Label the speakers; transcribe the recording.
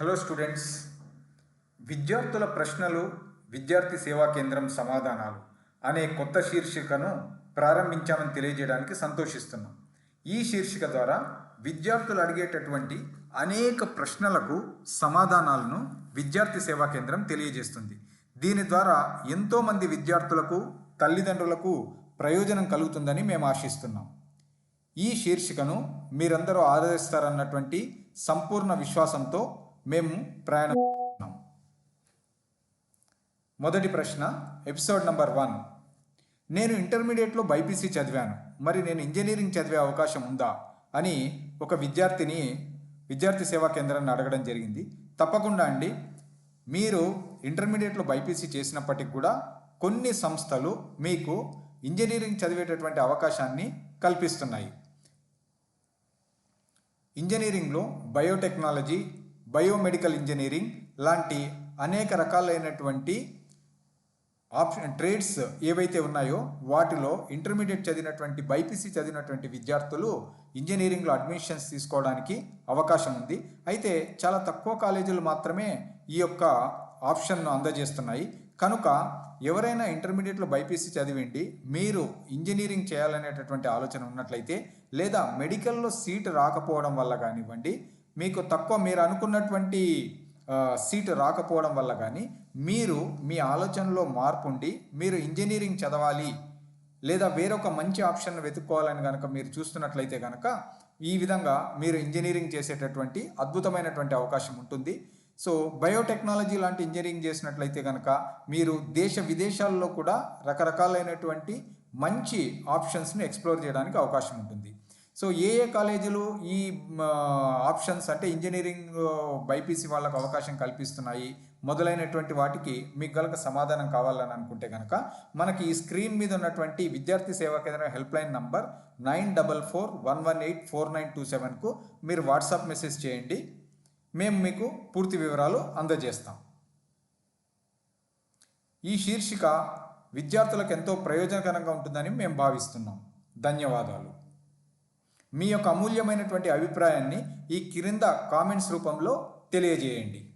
Speaker 1: Hello students విద్యార్థుల ప్రశ్నలు విద్యార్థి సేవా కేంద్రం సమాధానాలు అనే కొత్త శీర్షికను ప్రారంభించామని తెలియజేయడానికి సంతోషిస్తున్నాం. ఈ శీర్షిక ద్వారా విద్యార్థులు అడిగేటటువంటి అనేక ప్రశ్నలకు సమాధానాలను విద్యార్థి సేవా కేంద్రం తెలియజేస్తుంది. దీని ద్వారా ఎంతోమంది విద్యార్థులకు తల్లిదండ్రులకు ప్రయోజనం కలుగుతుందని మేము ఆశిస్తున్నాం. ఈ శీర్షికను మీరందరూ ఆదరిస్తారన్నటువంటి సంపూర్ణ విశ్వాసంతో మేము ప్రయాణం మొదటి ప్రశ్న ఎపిసోడ్ నంబర్ వన్. నేను ఇంటర్మీడియట్లో బైపీసీ చదివాను. మరి నేను ఇంజనీరింగ్ చదివే అవకాశం ఉందా? అని ఒక విద్యార్థిని విద్యార్థి సేవా కేంద్రాన్ని అడగడం జరిగింది. తప్పకుండా అండి. మీరు ఇంటర్మీడియట్లో బైపీసీ చేసినప్పటికి కూడా కొన్ని సంస్థలు మీకు ఇంజనీరింగ్ చదివేటటువంటి అవకాశాన్ని కల్పిస్తున్నాయి. ఇంజనీరింగ్లో బయోటెక్నాలజీ బయోమెడికల్ ఇంజనీరింగ్ లాంటి అనేక రకాలైనటువంటి ఆప్షన్ ట్రేడ్స్ ఏవైతే ఉన్నాయో వాటిలో ఇంటర్మీడియట్ చదివినటువంటి బైపీసీ చదివినటువంటి విద్యార్థులు ఇంజనీరింగ్లో అడ్మిషన్స్ తీసుకోవడానికి అవకాశం ఉంది. అయితే చాలా తక్కువ కాలేజీలు మాత్రమే ఈ యొక్క ఆప్షన్ను అందజేస్తున్నాయి. కనుక ఎవరైనా ఇంటర్మీడియట్లో బైపీసీ చదివిండి మీరు ఇంజనీరింగ్ చేయాలనేటటువంటి ఆలోచన ఉన్నట్లయితే లేదా మెడికల్లో సీట్ రాకపోవడం వల్ల కానివ్వండి మీకు తక్కువ మీరు అనుకున్నటువంటి సీటు రాకపోవడం వల్ల కానీ మీరు మీ ఆలోచనలో మార్పు ఉండి మీరు ఇంజనీరింగ్ చదవాలి లేదా వేరొక మంచి ఆప్షన్ వెతుక్కోవాలని కనుక మీరు చూస్తున్నట్లయితే కనుక ఈ విధంగా మీరు ఇంజనీరింగ్ చేసేటటువంటి అద్భుతమైనటువంటి అవకాశం ఉంటుంది. సో బయోటెక్నాలజీ లాంటి ఇంజనీరింగ్ చేసినట్లయితే కనుక మీరు దేశ విదేశాల్లో కూడా రకరకాలైనటువంటి మంచి ఆప్షన్స్ని ఎక్స్ప్లోర్ చేయడానికి అవకాశం ఉంటుంది. సో ఏ ఏ కాలేజీలు ఈ ఆప్షన్స్ అంటే ఇంజనీరింగ్ బైపీసీ వాళ్ళకు అవకాశం కల్పిస్తున్నాయి మొదలైనటువంటి వాటికి మీకు గలక సమాధానం కావాలని అనుకుంటే కనుక మనకి ఈ స్క్రీన్ మీద ఉన్నటువంటి విద్యార్థి సేవా కేంద్రం help line number nine double four one one eight four nine two సెవెన్కు మీరు వాట్సాప్ మెసేజ్ చేయండి. మేము మీకు పూర్తి వివరాలు అందజేస్తాం. ఈ శీర్షిక విద్యార్థులకు ఎంతో ప్రయోజనకరంగా ఉంటుందని మేము భావిస్తున్నాం. ధన్యవాదాలు. మీ యొక్క అమూల్యమైనటువంటి అభిప్రాయాన్ని ఈ క్రింద కామెంట్స్ రూపంలో తెలియజేయండి.